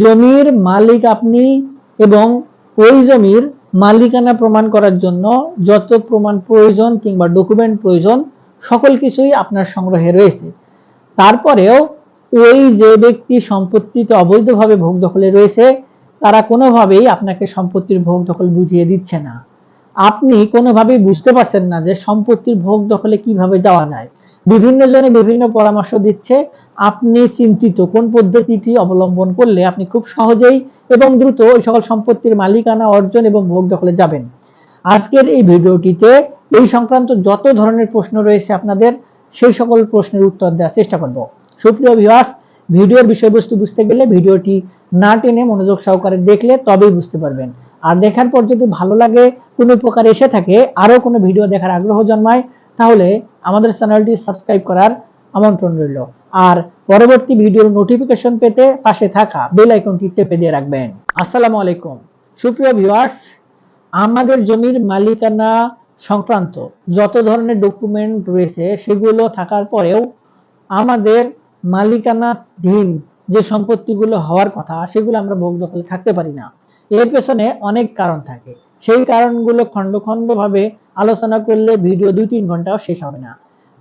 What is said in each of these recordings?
জমির মালিক আপনি এবং ওই জমির মালিকানা প্রমাণ করার জন্য যত প্রমাণ প্রয়োজন কিংবা ডকুমেন্ট প্রয়োজন, সকল কিছুই আপনার সংগ্রহে রয়েছে। তারপরেও ওই যে ব্যক্তি সম্পত্তিতে অবৈধভাবে ভোগ দখলে রয়েছে, তারা কোনোভাবেই আপনাকে সম্পত্তির ভোগ দখল বুঝিয়ে দিচ্ছে না। আপনি কোনোভাবেই বুঝতে পারছেন না যে সম্পত্তির ভোগ দখলে কীভাবে যাওয়া যায়। বিভিন্ন জনে বিভিন্ন পরামর্শ দিচ্ছে। আপনি চিন্তিত কোন পদ্ধতিটি অবলম্বন করলে আপনি খুব সহজেই এবং দ্রুত ওই সকল সম্পত্তির মালিকানা অর্জন এবং ভোগ দখলে যাবেন। আজকের এই ভিডিওটিতে এই সংক্রান্ত যত ধরনের প্রশ্ন রয়েছে আপনাদের, সেই সকল প্রশ্নের উত্তর দেওয়ার চেষ্টা করব। সুপ্রিয় ভিউয়ার্স ভিডিওর বিষয়বস্তু বুঝতে গেলে ভিডিওটি না টেনে মনোযোগ সহকারে দেখলে তবেই বুঝতে পারবেন। আর দেখার পর যদি ভালো লাগে, কোনো প্রকার এসে থাকে আরও কোনো ভিডিও দেখার আগ্রহ জন্মায় তাহলে আমাদের চ্যানেলটি সাবস্ক্রাইব করার আমন্ত্রণ রইল। আর পরবর্তী ভিডিওর নোটিফিকেশন পেতে পাশে থাকা বেল আইকনটি চেপে দিয়ে রাখবেন। আসসালামু আলাইকুম। সুপ্রিয় ভিউয়ার্স আমাদের জমির মালিকানা সংক্রান্ত যত ধরনের ডকুমেন্ট রয়েছে সেগুলো থাকার পরেও আমাদের মালিকানাধীন যে সম্পত্তিগুলো হওয়ার কথা সেগুলো আমরা ভোগ দখলে থাকতে পারি না। এর পেছনে অনেক কারণ থাকে। সেই কারণগুলো খণ্ড খণ্ড ভাবে আলোচনা করলে ভিডিও দুই তিন ঘন্টাও শেষ হবে না।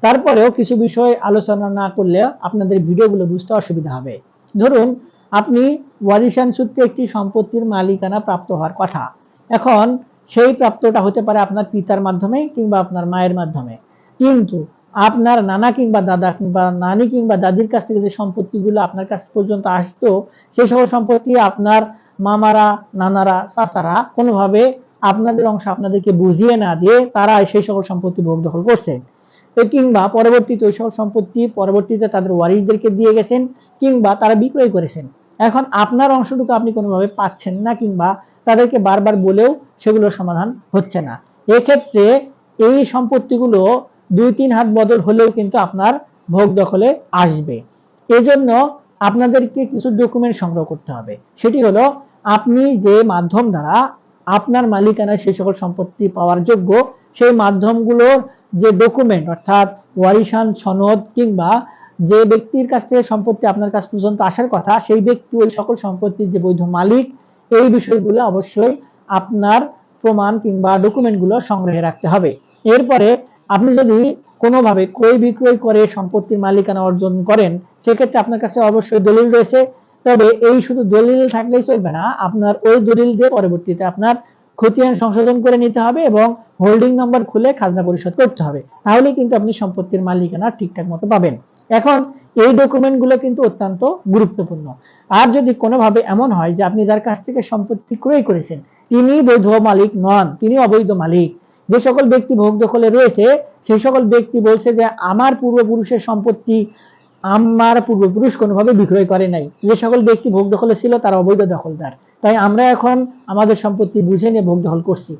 তারপরেও কিছু বিষয় আলোচনা না করলে আপনাদের ভিডিওগুলো বুঝতে অসুবিধা হবে। ধরুন, আপনি ওয়ারিশান সূত্রে একটি সম্পত্তির মালিকানা প্রাপ্ত হওয়ার কথা। এখন সেই প্রাপ্তটা হতে পারে আপনার পিতার মাধ্যমে কিংবা আপনার মায়ের মাধ্যমে। কিন্তু আপনার নানা কিংবা দাদা কিংবা নানি কিংবা দাদির কাছ থেকে যে সম্পত্তিগুলো আপনার কাছ পর্যন্ত আসতো, সেই সকল সম্পত্তি আপনার মামারা, নানারা, চাচারা কোনোভাবে আপনাদের অংশ আপনাদেরকে বুঝিয়ে না দিয়ে তারা সেই সকল সম্পত্তি ভোগ দখল করছে। কিংবা পরবর্তীতে ওই সকল সম্পত্তি পরবর্তীতে তাদের ওয়ারিসদেরকে দিয়ে গেছেন কিংবা তারা বিক্রয় করেছেন। এখন আপনার অংশটুকু আপনি কোনোভাবে পাচ্ছেন না কিংবা তাদেরকে বারবার বলেও সেগুলো সমাধান হচ্ছে না। এক্ষেত্রে এই সম্পত্তিগুলো দুই তিন হাত বদল হলেও কিন্তু আপনার ভোগ দখলে আসবে। এজন্য আপনাদেরকে কিছু ডকুমেন্ট সংগ্রহ করতে হবে। সেটি হলো আপনি যে মাধ্যম দ্বারা আপনার মালিকানায় সেই সকল সম্পত্তি পাওয়ার যোগ্য, সেই মাধ্যমগুলোর যে ডকুমেন্ট অর্থাৎ ওয়ারিশান সনদ কিংবা যে ব্যক্তির কাছ থেকে সম্পত্তি আপনার কাছ পর্যন্ত আসার কথা, সেই ব্যক্তি ওই সকল সম্পত্তির যে বৈধ মালিক, এই বিষয়গুলো অবশ্যই আপনার প্রমাণ কিংবা ডকুমেন্টগুলো সংগ্রহে রাখতে হবে। এরপরে আপনি যদি কোনোভাবে ক্রয় বিক্রয় করে সম্পত্তির মালিকানা অর্জন করেন, সেক্ষেত্রে আপনার কাছে অবশ্যই দলিল রয়েছে। তবে এই শুধু দলিল থাকলেই চলবে না, আপনার ওই দলিল দিয়ে পরবর্তীতে আপনার খতিয়ান সংশোধন করে নিতে হবে এবং হোল্ডিং নাম্বার খুলে খাজনা পরিশোধ করতে হবে। তাহলে কিন্তু আপনি সম্পত্তির মালিকানা ঠিকঠাক মতো পাবেন। এখন এই ডকুমেন্টগুলো কিন্তু অত্যন্ত গুরুত্বপূর্ণ। আর যদি কোনোভাবে এমন হয় যে আপনি যার কাছ থেকে সম্পত্তি ক্রয় করেছেন, তিনি বৈধ মালিক নন, তিনি অবৈধ মালিক, যে সকল ব্যক্তি ভোগ দখলে রয়েছে, সেই সকল ব্যক্তি বলছে যে আমার পূর্বপুরুষের সম্পত্তি আমার পূর্বপুরুষ কোনোভাবে বিক্রয় করে নাই। যে সকল ব্যক্তি ভোগ দখলে ছিল, তারা অবৈধ দখলদার। তাই আমরা এখন আমাদের সম্পত্তি বুঝে নিয়ে ভোগ দখল করছি।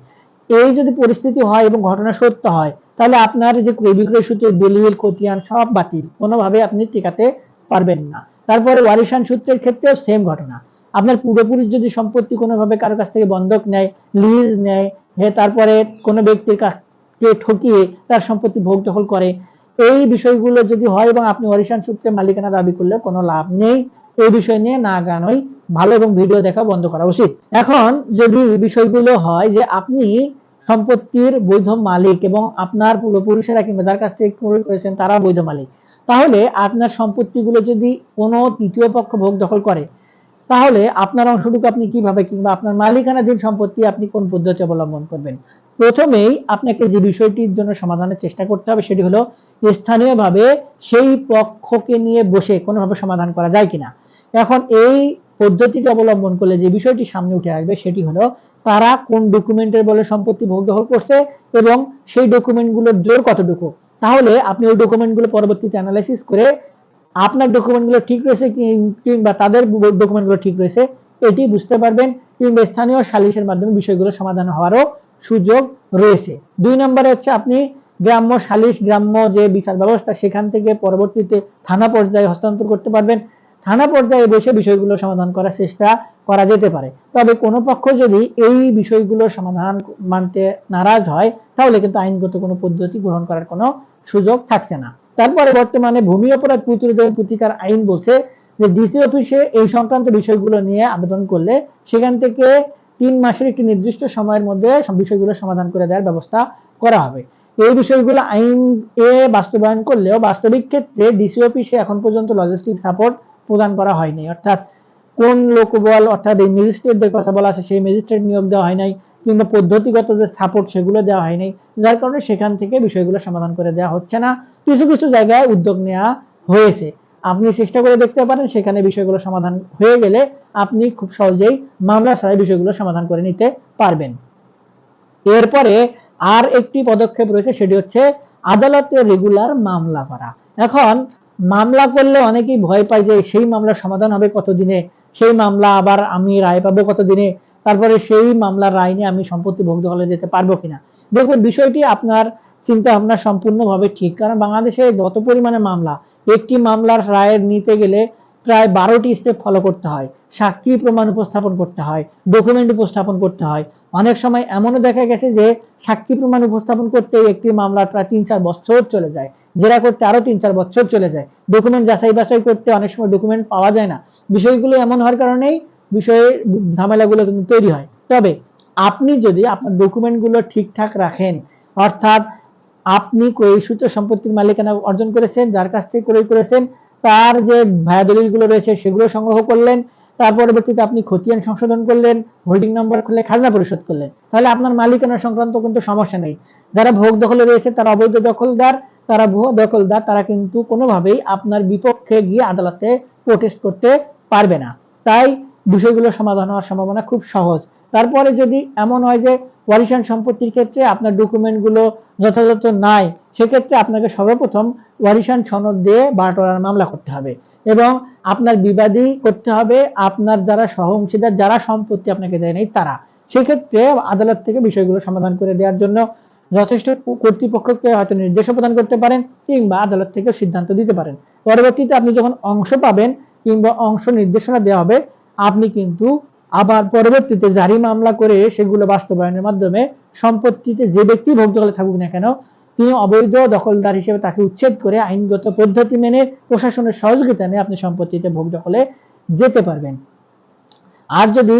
এই যদি পরিস্থিতি হয় এবং ঘটনা সত্য হয়, তাহলে আপনার যে ক্রয় বিক্রয় সূত্রে, দলিল, খতিয়ান সব বাতিল। কোনোভাবে আপনি টিকাতে পারবেন না। তারপরে ওয়ারিশান সূত্রের ক্ষেত্রেও সেম ঘটনা। আপনার পূর্বপুরুষ যদি সম্পত্তি কোনোভাবে কারও কাছ থেকে বন্ধক নেয় লিজ নেয়, হে তারপরে কোনো ব্যক্তির কাছকে ঠকিয়ে তার সম্পত্তি ভোগ দখল করে এই বিষয়গুলো যদি হয় এবং আপনি ওয়ারিশান সূত্রে মালিকানা দাবি করলে কোনো লাভ নেই, এই বিষয় নিয়ে না গানই ভালো এবং ভিডিও দেখা বন্ধ করা উচিত। এখন যদি বিষয়গুলো হয় যে আপনি সম্পত্তির বৈধ মালিক এবং আপনার পূর্বপুরুষেরা কিংবা যার কাছ থেকে ক্রয় করেছেন তারা বৈধ মালিক, তাহলে আপনার সম্পত্তিগুলো যদি কোনো তৃতীয় পক্ষ ভোগ দখল করে তাহলে আপনার অংশটুকু আপনি কীভাবে কিংবা আপনার মালিকানাধীন সম্পত্তি আপনি কোন পদ্ধতি অবলম্বন করবেন? প্রথমেই আপনাকে যে বিষয়টির জন্য সমাধানের চেষ্টা করতে হবে সেটি হলো স্থানীয়ভাবে সেই পক্ষকে নিয়ে বসে কোনোভাবে সমাধান করা যায় কিনা। এখন এই পদ্ধতিটি অবলম্বন করলে যে বিষয়টি সামনে উঠে আসবে সেটি হলো তারা কোন ডকুমেন্টের বলে সম্পত্তি ভোগ দখল করছে এবং সেই ডকুমেন্টগুলোর জোর কতটুকু? তাহলে আপনি ওই ডকুমেন্টগুলো পরবর্তীতে অ্যানালাইসিস করে আপনার ডকুমেন্টগুলো ঠিক রয়েছে কিংবা তাদের ডকুমেন্টগুলো ঠিক রয়েছে, এটি বুঝতে পারবেন কিংবা স্থানীয় সালিশের মাধ্যমে বিষয়গুলো সমাধান হওয়ারও সুযোগ রয়েছে। দুই নম্বরে হচ্ছে আপনি গ্রাম্য সালিশ, গ্রাম্য যে বিচার ব্যবস্থা, সেখান থেকে পরবর্তীতে থানা পর্যায়ে হস্তান্তর করতে পারবেন। থানা পর্যায়ে বসে বিষয়গুলো সমাধান করার চেষ্টা করা যেতে পারে। তবে কোনো পক্ষ যদি এই বিষয়গুলো সমাধান মানতে নারাজ হয়, তাহলে কিন্তু আইনগত কোনো পদ্ধতি গ্রহণ করার কোনো সুযোগ থাকছে না। তারপরে বর্তমানে ভূমি অপরাধ প্রতিরোধ প্রতিকার আইন বলছে যে ডিসি অফিসে এই সংক্রান্ত বিষয়গুলো নিয়ে আবেদন করলে সেখান থেকে তিন মাসের একটি নির্দিষ্ট সময়ের মধ্যে বিষয়গুলো সমাধান করে দেওয়ার ব্যবস্থা করা হবে। এই বিষয়গুলো আইন এ বাস্তবায়ন করলেও বাস্তবিক ক্ষেত্রে ডিসি অফিসে এখন পর্যন্ত লজিস্টিক সাপোর্ট প্রদান করা হয়নি। অর্থাৎ কোন লোকবল, অর্থাৎ এই ম্যাজিস্ট্রেটদের কথা বলা আছে, সেই ম্যাজিস্ট্রেট নিয়োগ দেওয়া হয় নাই। কিংবা পদ্ধতিগত যে সাপোর্ট সেগুলো দেওয়া হয় নাই যার কারণে সেখান থেকে বিষয়গুলো সমাধান করে দেওয়া হচ্ছে না। কিছু কিছু জায়গায় উদ্যোগ নেওয়া হয়েছে। আপনি চেষ্টা করে দেখতে পারেন, সেখানে বিষয়গুলো সমাধান হয়ে গেলে আপনি খুব সহজেই মামলা ছাড়াই বিষয়গুলো সমাধান করে নিতে পারবেন। এরপরে আর একটি পদক্ষেপ রয়েছে, সেটি হচ্ছে আদালতে রেগুলার মামলা করা। এখন মামলা করলে অনেকেই ভয় পায় যে, সেই মামলার সমাধান হবে কতদিনে? সেই মামলা আবার আমি রায় পাবো কতদিনে? তারপরে সেই মামলার রায় নিয়ে আমি সম্পত্তি ভোগ দখলে যেতে পারব কিনা? দেখুন, বিষয়টি আপনার চিন্তা ভাবনা সম্পূর্ণভাবে ঠিক। কারণ বাংলাদেশে যত পরিমাণে মামলা, একটি মামলার রায়ের নিতে গেলে প্রায় বারোটি স্টেপ ফলো করতে হয়। সাক্ষী প্রমাণ উপস্থাপন করতে হয় ডকুমেন্ট উপস্থাপন করতে হয়। অনেক সময় এমনও দেখা গেছে যে, সাক্ষী প্রমাণ উপস্থাপন করতে একটি মামলার প্রায় তিন চার বছর চলে যায়, জেরা করতে আরও তিন চার বছর চলে যায়। ডকুমেন্ট যাচাই বাছাই করতে অনেক সময় ডকুমেন্ট পাওয়া যায় না। বিষয়গুলো এমন হওয়ার কারণেই বিষয়ে ঝামেলাগুলো কিন্তু তৈরি হয়। তবে আপনি যদি আপনার ডকুমেন্টগুলো ঠিকঠাক রাখেন, অর্থাৎ আপনি ক্রয় সূত্র সম্পত্তির মালিকানা অর্জন করেছেন, যার কাছ থেকে ক্রয় করেছেন, তার যে ভায়া দলিলগুলো রয়েছে সেগুলো সংগ্রহ করলেন, তার পরবর্তীতে আপনি খতিয়ান সংশোধন করলেন হোল্ডিং নম্বর খুলে খাজনা পরিশোধ করলেন, তাহলে আপনার মালিকানা সংক্রান্ত কিন্তু সমস্যা নেই। যারা ভোগ দখলে রয়েছে, তারা অবৈধ দখলদার, তারা ভুয়া দখলদার, তারা কিন্তু কোনোভাবেই আপনার বিপক্ষে গিয়ে আদালতে প্রোটেস্ট করতে পারবে না। তাই বিষয়গুলো সমাধান হওয়ার সম্ভাবনা খুব সহজ। তারপরে যদি এমন হয় যে ওয়ারিশান সম্পত্তির ক্ষেত্রে আপনার ডকুমেন্টগুলো যথাযথ নাই, সেক্ষেত্রে আপনাকে সর্বপ্রথম ওয়ারিশান সনদ দিয়ে বারোটার মামলা করতে হবে এবং আপনার বিবাদী করতে হবে, আপনার যারা সহ অংশীদার যারা সম্পত্তি আপনাকে দেয় নাই তারা। সেক্ষেত্রে আদালত থেকে বিষয়গুলো সমাধান করে দেওয়ার জন্য যথেষ্ট কর্তৃপক্ষকে হয়তো নির্দেশ প্রদান করতে পারেন কিংবা আদালত থেকে সিদ্ধান্ত দিতে পারেন। পরবর্তীতে আপনি যখন অংশ পাবেন কিংবা অংশ নির্দেশনা দেওয়া হবে আপনি কিন্তু আবার পরবর্তীতে জারি মামলা করে সেগুলো বাস্তবায়নের মাধ্যমে সম্পত্তিতে যে ব্যক্তি ভোগ থাকুক না কেন, তিনি অবৈধ দখলদার হিসেবে তাকে উচ্ছেদ করে আইনগত পদ্ধতি মেনে প্রশাসনের সহযোগিতা নিয়ে আপনি সম্পত্তিতে ভোগ দখলে যেতে পারবেন। আর যদি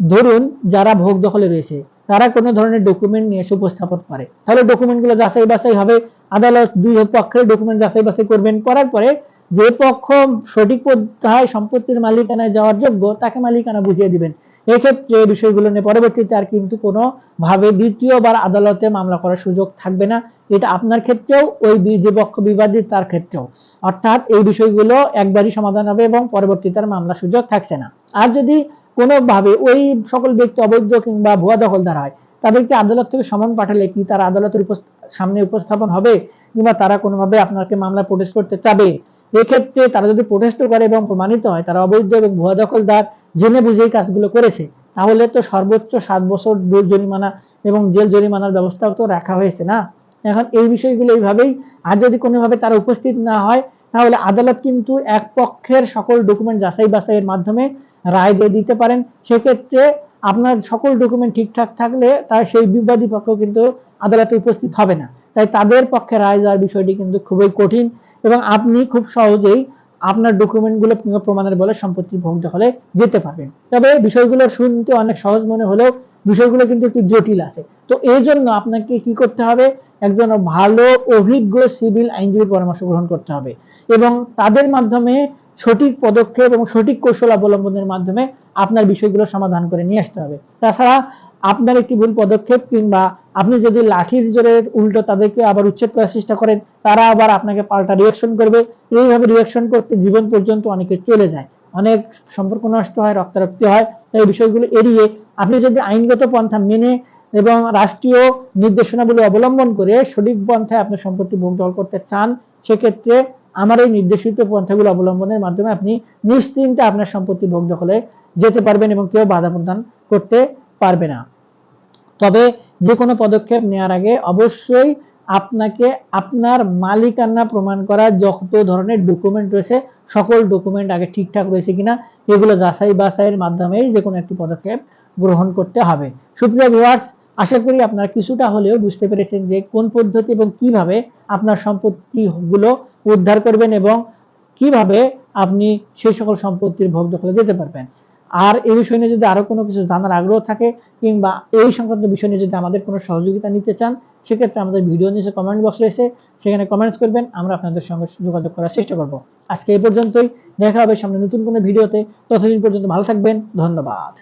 ধরুন যারা ভোগ দখলে রয়েছে, তারা কোনো ধরনের ডকুমেন্ট নিয়ে এসে উপস্থাপন করে, তাহলে ডকুমেন্টগুলো যাচাই বাছাই হবে। আদালত দুই পক্ষের ডকুমেন্ট যাচাই বাছাই করবেন, করার পরে যে পক্ষ সঠিক পন্থায় সম্পত্তির মালিকানায় যাওয়ার যোগ্য, তাকে মালিকানা বুঝিয়ে দিবেন। এক্ষেত্রে বিষয়গুলো নিয়ে পরবর্তীতে আর কিন্তু কোনো ভাবে দ্বিতীয়বার আদালতে মামলা করার সুযোগ থাকবে না। এটা আপনার ক্ষেত্রেও, ওই যে পক্ষ বিবাদী, তার ক্ষেত্রেও। অর্থাৎ এই বিষয়গুলো একবারই সমাধান হবে এবং পরবর্তীতে আর মামলা সুযোগ থাকছে না। আর যদি কোনোভাবে ওই সকল ব্যক্তি অবৈধ কিংবা ভুয়া দখলদার হয়, তাদেরকে আদালত থেকে সমন পাঠালে কি তারা আদালতের সামনে উপস্থাপন হবে? কিংবা তারা কোনোভাবে আপনাকে মামলা প্রোটেস্ট করতে চাবে? এক্ষেত্রে তারা যদি প্রোটেস্ট করে এবং প্রমাণিত হয়, তারা অবৈধ এবং ভুয়া দখলদার জেনে বুঝে এই কাজগুলো করেছে, তাহলে তো সর্বোচ্চ সাত বছর জরিমানা এবং জেল জরিমানার ব্যবস্থাও তো রাখা হয়েছে না? এখন এই বিষয়গুলো এইভাবেই, আর যদি কোনোভাবে তারা উপস্থিত না হয়, তাহলে আদালত কিন্তু এক পক্ষের সকল ডকুমেন্ট যাচাই বাছাইয়ের মাধ্যমে রায় দিয়ে দিতে পারেন। সেক্ষেত্রে আপনার সকল ডকুমেন্ট ঠিকঠাক থাকলে তার সেই বিবাদী পক্ষ কিন্তু আদালতে উপস্থিত হবে না। তাই তাদের পক্ষে রায় দেওয়ার বিষয়টি কিন্তু খুবই কঠিন। এবং আপনি খুব সহজেই আপনার ডকুমেন্টগুলো প্রমাণের বলে সম্পত্তি ভোগ দখলে যেতে পারবেন। তবে বিষয়গুলো শুনতে অনেক সহজ মনে হলেও বিষয়গুলো কিন্তু একটু জটিল আছে। তো এই জন্য আপনাকে কি করতে হবে? একজন ভালো, অভিজ্ঞ সিভিল আইনজীবীর পরামর্শ গ্রহণ করতে হবে এবং তাদের মাধ্যমে সঠিক পদক্ষেপ এবং সঠিক কৌশল অবলম্বনের মাধ্যমে আপনার বিষয়গুলো সমাধান করে নিয়ে আসতে হবে। তাছাড়া আপনার একটি ভুল পদক্ষেপ কিংবা আপনি যদি লাঠির জোরে উল্টো তাদেরকে আবার উচ্ছেদ করার চেষ্টা করেন, তারা আবার আপনাকে পাল্টা রিয়াকশন করবে। এইভাবে রিয়াকশন করতে জীবন পর্যন্ত অনেকে চলে যায়। অনেক সম্পর্ক নষ্ট হয়, রক্তারক্তি হয়, তাই বিষয়গুলো এড়িয়ে আপনি যদি আইনগত পন্থা মেনে এবং রাষ্ট্রীয় নির্দেশনাগুলো অবলম্বন করে সঠিক পন্থায় আপনার সম্পত্তি ভোগ করতে চান, সেক্ষেত্রে আমার এই নির্দেশিত পন্থাগুলো অবলম্বনের মাধ্যমে আপনি নিশ্চিন্তে আপনার সম্পত্তি ভোগ দখলে যেতে পারবেন এবং কেউ বাধা প্রদান করতে পারবে না। তবে যে কোনো পদক্ষেপ নেওয়ার আগে অবশ্যই আপনাকে আপনার মালিকানা প্রমাণ করার যত ধরনের ডকুমেন্ট রয়েছে, সকল ডকুমেন্ট আগে ঠিকঠাক রয়েছে কিনা, এগুলো যাচাই বাছাইয়ের মাধ্যমেই যে কোনো একটি পদক্ষেপ গ্রহণ করতে হবে। সুপ্রিয় ভিউয়ার্স আশা করি আপনারা কিছুটা হলেও বুঝতে পেরেছেন যে কোন পদ্ধতি এবং কীভাবে আপনার সম্পত্তিগুলো উদ্ধার করবেন এবং কীভাবে আপনি সেই সকল সম্পত্তির ভোগ দখলে যেতে পারবেন। আর এই বিষয় নিয়ে যদি আরও কোনো কিছু জানার আগ্রহ থাকে, কিংবা এই সংক্রান্ত বিষয় নিয়ে যদি আমাদের কোনো সহযোগিতা নিতে চান, সেক্ষেত্রে আমাদের ভিডিও নিচে কমেন্ট বক্স রয়েছে সেখানে কমেন্টস করবেন, আমরা আপনাদের সঙ্গে যোগাযোগ করার চেষ্টা করব। আজকে এই পর্যন্তই, দেখা হবে সামনে নতুন কোনো ভিডিওতে, ততদিন পর্যন্ত ভালো থাকবেন, ধন্যবাদ।